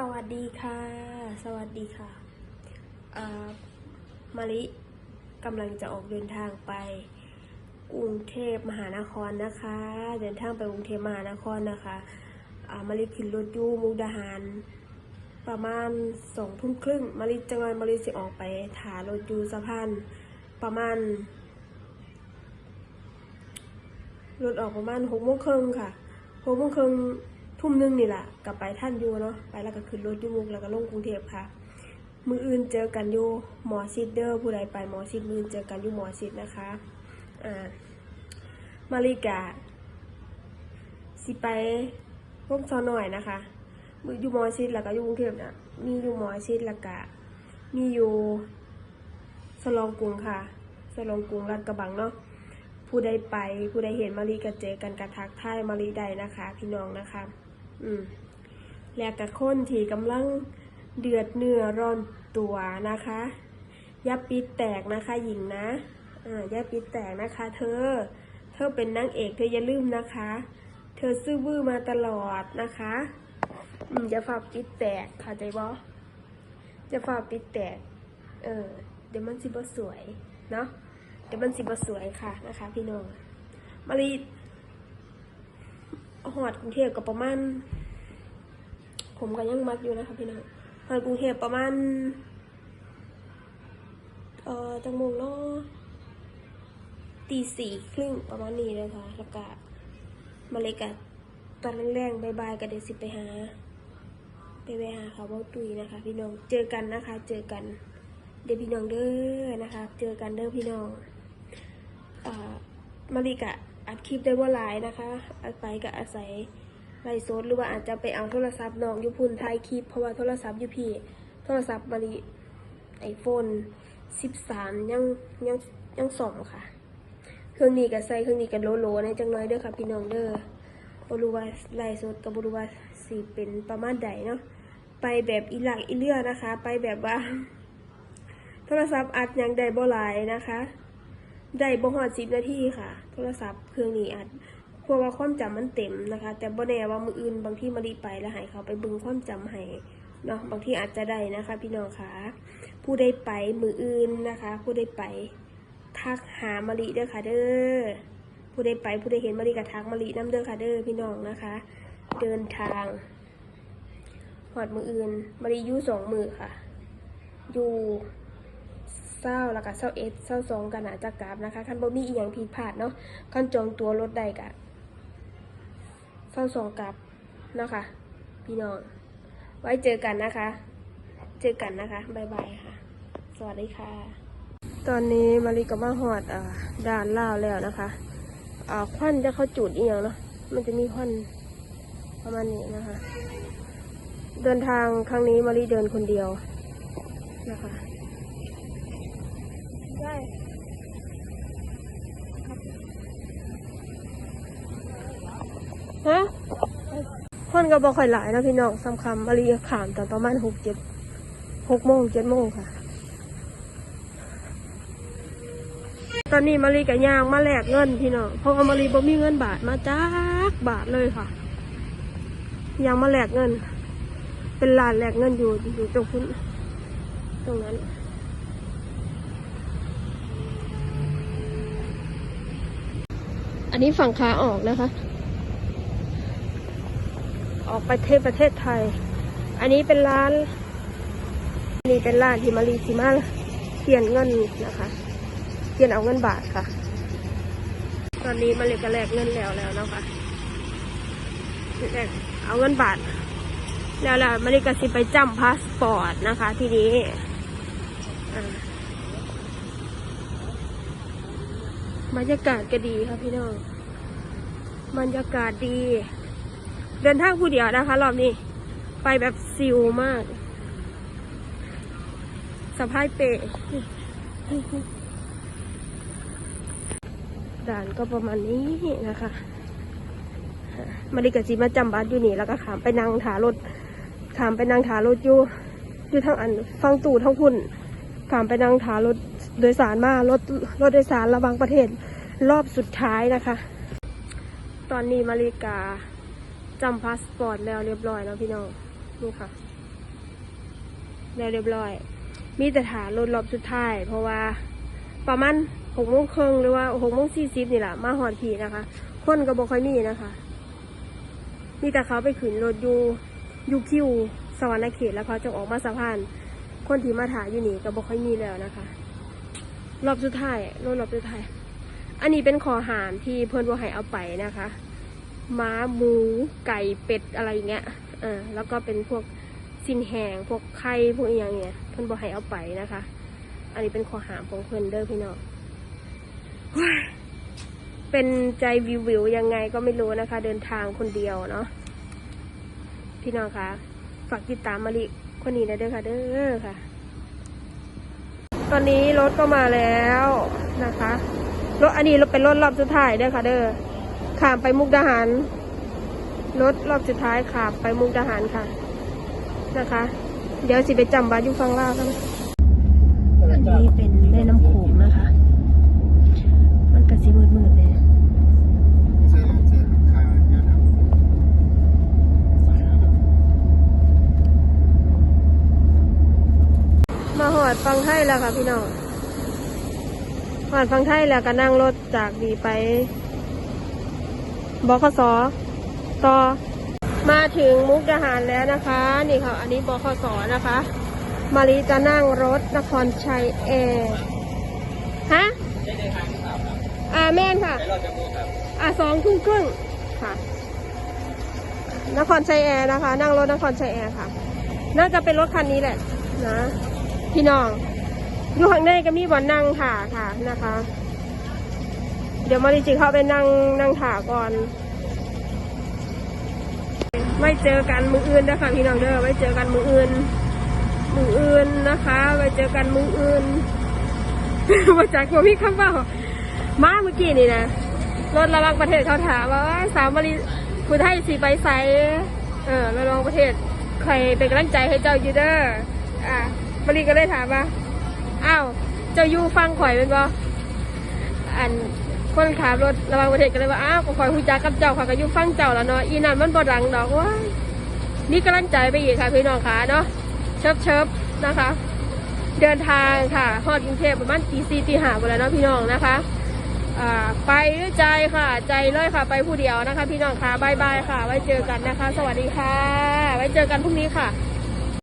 สวัสดีค่ะ สวัสดีค่ะมาริกำลังจะออกเดินทางไปกรุงเทพมหานครนะคะ เดินทางไปกรุงเทพมหานครนะคะมาริขึ้นรถยูมุกดาหาร ประมาณสองทุ่มครึ่งมาริจังหวัดมาริสิออกไปถารถยูสะพานประมาณรถออกประมาณหกโมงครึ่งค่ะหกโมงครึ่ง ทุ่มหนึงนี่แหละกลับไปท่านอยู่เนาะไปแล้วก็ขึ้นรถยูมุกแล้วก็ลงกรุงเทพค่ะ มืออื่นเจอกันอยู่หมอชิดเดอร์ผู้ใดไปหมอชิดมืออื่นเจอกันอยู่หมอชิดนะคะอ่ามาริกาสิไปพวกซอหน่อยนะคะมืออยู่หมอชิดแล้วก็อยู่กรุงเทพน่ะมีอยู่หมอชิดแล้วก็มีอยู่สลองกรุงค่ะสลองกรุงลาดกระบังเนาะผู้ใดไปผู้ใดเห็นมารีก็เจอกันกระทักทายมารีใดนะคะ พี่น้องนะคะ อืมแล้วกับคนที่กำลังเดือดเนื้อร้อนตัวนะคะอย่าปิดแตกนะคะหญิงนะอ่าอย่าปิดแตกนะคะ เธอ เธอเป็นนางเอกเธออย่าลืมนะคะ เธอซื่อบื้อมาตลอดนะคะอืมอย่าฝากปิดแตกเข้าใจบ่จะฝากปิดแตก เออเดี๋ยวมันสิบ่สวยเนาะเดี๋ยวมันสิบสวยค่ะนะคะ พี่น้องมารี หอดกรุงเทพกับประมาณ ผมก็ยังมักอยู่นะคะพี่น้องหอดกรุงเทพประมาณ เอ่อจังโมงเนาะตีสี่ครึ่งประมาณนี้เลยค่ะแล้วก็มาเลยกับตอนแรงๆบายๆก็เดี๋ยวสิไปหา ไปไปหาเขาเบ้าตุยนะคะ พี่น้องเจอกันนะคะ เจอกัน เดี๋ยวพี่น้องเด้อนะคะ เจอกันเด้อพี่น้องอ่ามาริกะ อัดคลิปได้ว่าหลายนะคะอัดไปก็อาศัยไลฟ์สดหรือว่าอาจจะไปเอาโทรศัพท์น้องยุพุนถ่ายคลิปเพราะว่าโทรศัพท์ยูพี่โทรศัพท์มาริไอโฟน13 ยังยังยังสองค่ะ เครื่องนี้ก็ใส่เครื่องนี้ก็โลโลในจังน้อยเด้อค่ะพี่น้องเด้อบรูวาไลฟ์สดกับบรูวาสีเป็นประมาณใดเนาะไปแบบอีหลักอีเลือนะคะ ไปแบบว่า โทรศัพท์อัดยังได้บ่หลายนะคะ ได้บ่ฮอดสิบนาทีค่ะ โทรศัพท์เครื่องนี้อัดเพราะว่าความจำมันเต็มนะคะ แต่บ่แน่ว่ามืออื่นบางที่มารีไปแล้วให้เขาไปบึงความจำให้เนาะบางที่อาจจะได้นะคะ พี่น้องค่ะ ผู้ได้ไปมืออื่นนะคะ ผู้ได้ไปทักหามารีเด้อค่ะเด้อผู้ได้ไปผู้ได้เห็นมารีกับทักมารีน้ำเด้อค่ะเด้อพี่น้องนะคะ เดินทางหอดมืออื่นมารียู่สองมือค่ะ อยู่ เศร้าแล้วก็เศร้าเอสเศร้าสองกันอาจจะกราบนะคะคันบ่มีอีหยังผิดพลาดเนาะคันจองตัวรถใดกะเศร้าสองกลับนะคะพี่น้องไว้เจอกันนะคะ เจอกันนะคะบ๊ายบายค่ะ สวัสดีค่ะ ตอนนี้มารีกับมาหอดอด่านล่าวแล้วนะคะอ่าควันจะเข้าจุดอีกอย่างเนาะมันจะมีควันประมาณนี้นะคะ เดินทางครั้งนี้มารีเดินคนเดียวนะคะ ได้ฮะคนก็บอกค่อยหลายนะพี่น้องสำคัญมารีขามตอนประมาณหกเจ็ดหกโมงเจ็ดโมงค่ะ ตอนนี้มารีกับยางมาแลกเงินพี่น้องเพราะว่ามารีบ่มีเงินบาทมาจักบาทเลยค่ะยางมาแลกเงิน เป็นลานแลกเงินอยู่อยู่ตรงพุ้นตรงนั้น อันนี้ฝั่งขาออกนะคะ ออกไปเทศประเทศไทย อันนี้เป็นร้านนนี้เป็นร้านที่มารีซิมาเปลี่ยนเงินนะคะเปลี่ยนเอาเงินบาทค่ะ ตอนนี้มาเลยกแลกเงินแล้วแล้วนะคะแลกเอาเงินบาท แล้วล่ะมารีก็สิไปจำพาสปอร์ตนะคะ ทีนี้อ่า บรรยากาศก็ดีค่ะพี่น้องบรรยากาศดี เดินทางผู้เดียวนะคะรอบนี้ ไปแบบซิลมากสะพายเปะด่านก็ประมาณนี้นะคะมาดิกะจีมาจำบัสอยู่นี่แล้วก็ขามไปนั่งถารถขามไปนั่งถารถอยู่อยู่ทางอันฟังตู่ทั้งพุ่นขามไปนั่งถารถ โดยสารมารถรถโดยสารระหว่างประเทศรอบสุดท้ายนะคะ ตอนนี้มาริกาจำพาสปอร์ตแล้วเรียบร้อยแล้วพี่น้องนี่ค่ะแล้วเรียบร้อย มีแต่ถารถรอบสุดท้าย เพราะว่าประมาณหกโมงครึ่งหรือว่าหกโมงสี่สิบนี่แหละมาหอดผีนะคะ คนก็บอกค่อยมีนะคะมีแต่เขาไปขืนรถอยู่ยูคิวสวรรณเขตแล้วเขาจะออกมาสะพาน คนที่มาถ่ายอยู่นี่ก็บอกค่อยมีแล้วนะคะ รอบสุดท้ายรถรอบสุดท้าย อันนี้เป็นขอหารที่เพิ่อนว่าให้เอาไปนะคะ ม้าหมู ไก่เป็ดอะไรเงี้ยเออแล้วก็เป็นพวกสินแหงพวกไข่พวกอย่างเงี้ย เพิ่อนบอกให้เอาไปนะคะ อันนี้เป็นขอหารของเพิ่อนเด้อพี่น้องว้ายเป็นใจวิววิวยังไงก็ไม่รู้นะคะ เดินทางคนเดียวเนาะพี่น้องคะฝากติดตามมาลิคนนี้นะเด้อค่ะเด้อค่ะ ตอนนี้รถก็มาแล้วนะคะรถอันนี้รถเป็นรถรอบสุดท้ายเด้อค่ะ เด้อขามไปมุกดาหารรถรอบสุดท้ายขามไปมุกดาหารค่ะ นะคะ เดี๋ยวสิไปจำบ้านอยู่ฟังล่ากันอันนี้เป็นแม่น้ำโข งไทยแล้วค่ะพี่น้องหอดฟังไทยแล้วก็นั่งรถจากดีไปบขสต่อมาถึงมุกดาหารแล้วนะคะ นี่ค่ะ อันนี้บขสนะคะ มารีจะนั่งรถนครชัยแอร์ฮะอ่าแม่นค่ะ อ่าสองทุ่มครึ่งค่ะ นครชัยแอร์นะคะ นั่งรถนครชัยแอร์ค่ะ น่าจะเป็นรถคันนี้แหละนะ พี่น้อง อยู่ข้างในก็มีบ่อนนั่งถ่าค่ะนะคะ เดี๋ยวมาริจิเข้าไปนั่งนั่งถ่าก่อน ไม่เจอกันมืออื่นนะคะพี่น้องเด้อไว้เจอกันมืออื่น มืออื่นนะคะไว้เจอกันมืออื่นมาจากหัวพี่คำว่ามาเมื่อกี้นี่นะรถระวังประเทศเขาถามว่าสาวมาริผู้ไทยสีไปไซเออระวังประเทศใครเป็นกำลังใจให้เจ้าอยู่เด้ออะ มาริก็เลยถามว่าอ้าวเจ้ายูฟังข่อยเป็นบ่อันคนขับรถระวังประเทศก็เลยว่าอ้าวข่อยหูจักกับเจ้าข่อยก็ยูฟังเจ้าแล้วเนาะอีนั่นมันบ่ดังดอกว่านี่กำลังใจไปอีกค่ะพี่น้องค่ะเนาะเชิบเชิบนะคะ เดินทางค่ะฮอดกรุงเทพประมาณตีสี่ตีห้าไปแล้วเนาะพี่น้องนะคะอ่าไปด้วยใจค่ะ ใจเลยค่ะ ไปผู้เดียวนะคะ พี่น้องค่ะบายบายค่ะ ไว้เจอกันนะคะ สวัสดีค่ะ ไว้เจอกันพรุ่งนี้ค่ะ